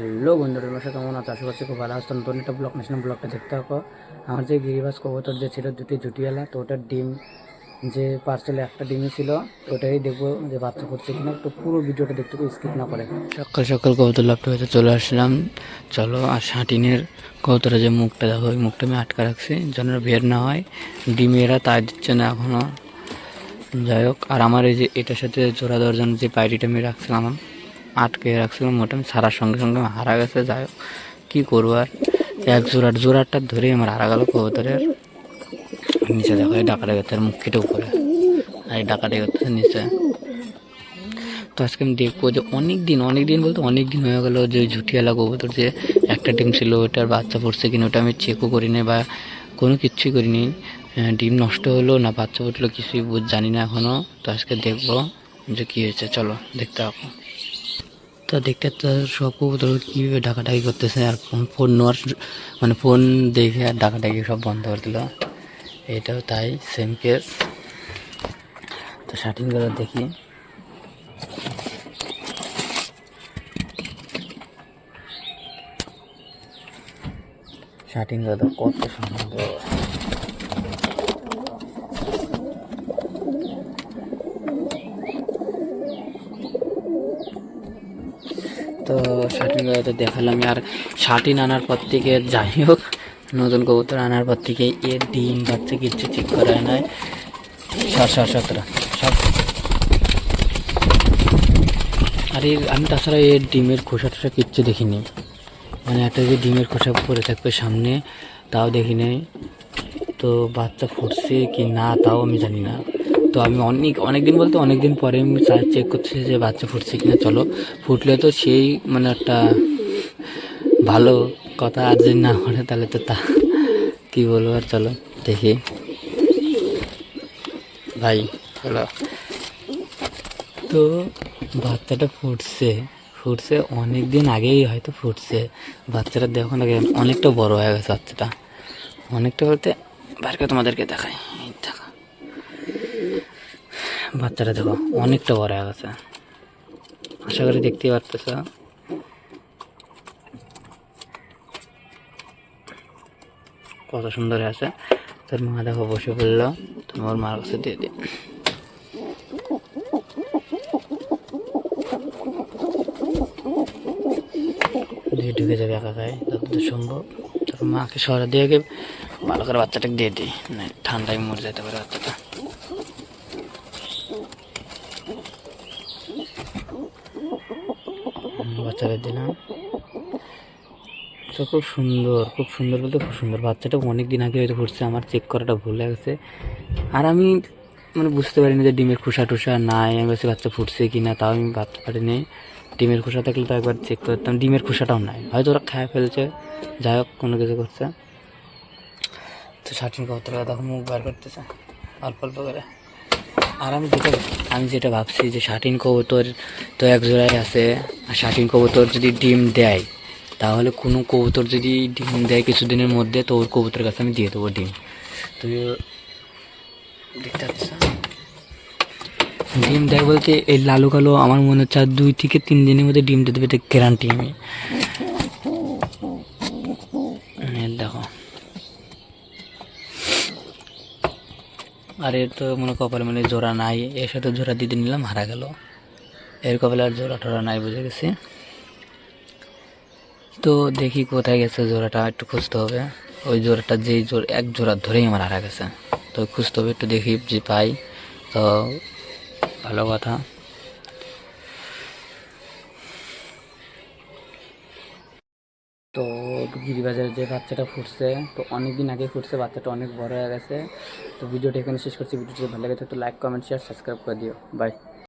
Hello বন্ধুরা তোমরা কেমন আছো? আশা করছি খুব ভালো আসতো নতুন একটা ব্লগ ন্যাশনাল ব্লগটা দেখতে থাকো। আমার যে গিরিবাস কবুতর যে ছিল, দুটি জুটিয়ালা তো ওটার ডিম, যে পার্সেলে একটা ডিমই ছিল ওটাই দেখব যে বাচ্চা করছে কিনা। তো পুরো ভিডিওটা দেখতে স্কিপ না করে। সকাল সকাল কবুতর লাভটা হয়তো চলে আসলাম। চলো, আর শাটিনের কবুতরের যে মুখটা দেখো, ওই মুখটা আমি আটকা রাখছি, যেন বের না হয়। ডিমেরা তাই দিচ্ছে না এখনও। যাই হোক, আর আমার এই যে এটার সাথে জোড়া দেওয়ার জন্য যে পায়রিটা আমি রাখছিলাম আটকে রাখছিলাম ওটা, আমি ছাড়ার সঙ্গে সঙ্গে হারা গেছে, যাই হোক, কী করব আর? এক জোড়ার জোড়াটা ধরেই আমার হারা গেল কবুতরের নিচে দেখো, এই ডাকাটা গেছে মুখ কেটে উপরে। আর এই ডাকাটা গেছে নিচে। তো আজকে আমি দেখব যে অনেক দিন অনেক দিন বলতে অনেক দিন হয়ে গেলো যে ঝুটিয়ালা কবুতর যে একটা ডিম ছিল ওটার বাচ্চা পড়ছে কিনা ওটা আমি চেকও করিনি বা কোনো কিচ্ছুই করিনি। ডিম নষ্ট হলো না বাচ্চা ফুটলো কিছুই জানি না এখনও তো আজকে দেখব যে কী হয়েছে, চলো দেখতে থাকো। তো দেখতে সব কবুতর কীভাবে ডাকাডাকি করতেছে আর ফোন নেওয়ার মানে ফোন দেখে আর ডাকাডাকি সব বন্ধ করে দিল। এটাও তাই সেম কেস তো শার্টিং শার্টিংগুলো দেখি। শার্টিংগুলো কত সুন্দর। তো শার্টিনগুলো তো দেখালাম। আর শার্টিন আনার পর থেকে যাই হোক, নতুন কবুতর আনার পর থেকে এর ডিম বাচ্চা কিচ্ছু ঠিক করা নাই। সব আর আমি তাছাড়া এর ডিমের খোসা টোসা কিচ্ছু দেখিনি। মানে একটা যে ডিমের খোসা পরে থাকবে সামনে, তাও দেখিনি। তো বাচ্চা ফুটছে কি না, তাও আমি জানি না। তো আমি অনেক অনেক দিন বলতে অনেক দিন পরে আমি চেক করছি যে বাচ্চা ফুটছে কিনা। চলো, ফুটলে তো সেই মানে একটা ভালো কথা, আর যদি না করে তাহলে তো তা, কী বলব আর চলো, দেখি। ভাই, চলো। তো বাচ্চাটা ফুটছে ফুটছে অনেক দিন আগেই হয়তো ফুটছে। বাচ্চাটা দেখো না, অনেকটা বড় হয়ে গেছে বাচ্চাটা। অনেকটা বলতে, বাইরে তোমাদেরকে দেখায় দেখো। বাচ্চাটা দেখো, অনেকটা বড় হয়ে গেছে। আশা করি দেখতেই পারতেছ। কত সুন্দর আছে। তোর মা দেখো বসে পড়ল। তোমার মার কাছে দিয়ে দিয়ে ঢুকে যাবে একা গায়ে, যতদূর সম্ভব। তোর মাকে সরা দিয়ে ভালো করে বাচ্চাটাকে দিয়ে দিই ঠান্ডায় মরে যেতে পারে বাচ্চাটা। হুম, বাচ্চাদের দিলাম। তো খুব সুন্দর খুব সুন্দর বলতে খুব সুন্দর। বাচ্চাটা অনেক দিন আগে হয়তো ফুটছে আমার চেক করাটা ভুল গেছে। আর আমি মানে বুঝতে পারিনি যে ডিমের খোসা টুসা নাই আমি বলছি বাচ্চা ফুটছে কি না তাও আমি ভাবতে পারিনি। ডিমের খোসা থাকলে তো একবার চেক করতাম। ডিমের খোসাটাও নাই হয়তো ওরা খায় ফেলছে যাই হোক কোনো কিছু করছে। তো ষাটিন কবুতর তখন মুখ বার করতেছে। অল্প অল্প করে। আর আমি যেটা আমি যেটা ভাবছি যে ষাটিন কবুতর তো এক জোড়ায় আছে, আর ষাটিন কবুতর যদি ডিম দেয়, তাহলে কোনো কবুতর যদি ডিম দেয় কিছুদিনের মধ্যে, তো ওর কবুতরের কাছে আমি দিয়ে দেবো ডিম। তো ডিম দেয় বলতে এই লালু কালো আমার মনে হচ্ছে আর দুই থেকে তিন দিনের মধ্যে ডিম দিয়ে দেবে, এটা গ্যারান্টি আমি। দেখো। আর এর তো মনে কপালে মানে জোড়া নাই, এর সাথে জোড়া দিতে নিলাম, হারা গেল। এর কপালে আর জোড়া টোড়া নাই, বুঝে গেছি। তো দেখি কোথায় গেছে জোড়াটা, একটু খুঁজতে হবে। ওই জোড়াটা যেই জোর এক জোড়া ধরেই আমার হারা গেছে। তো খুঁজতে হবে, একটু দেখি যে পাই। তো ভালো কথা। তো গিরিবাজারের যে বাচ্চাটা ফুটছে, তো অনেক দিন আগে ফুটছে, বাচ্চাটা অনেক বড় হয়ে গেছে। তো ভিডিওটা এখানে শেষ করছি। ভিডিওটি ভালো লাগে তো লাইক কমেন্ট শেয়ার সাবস্ক্রাইব করে দিও। বাই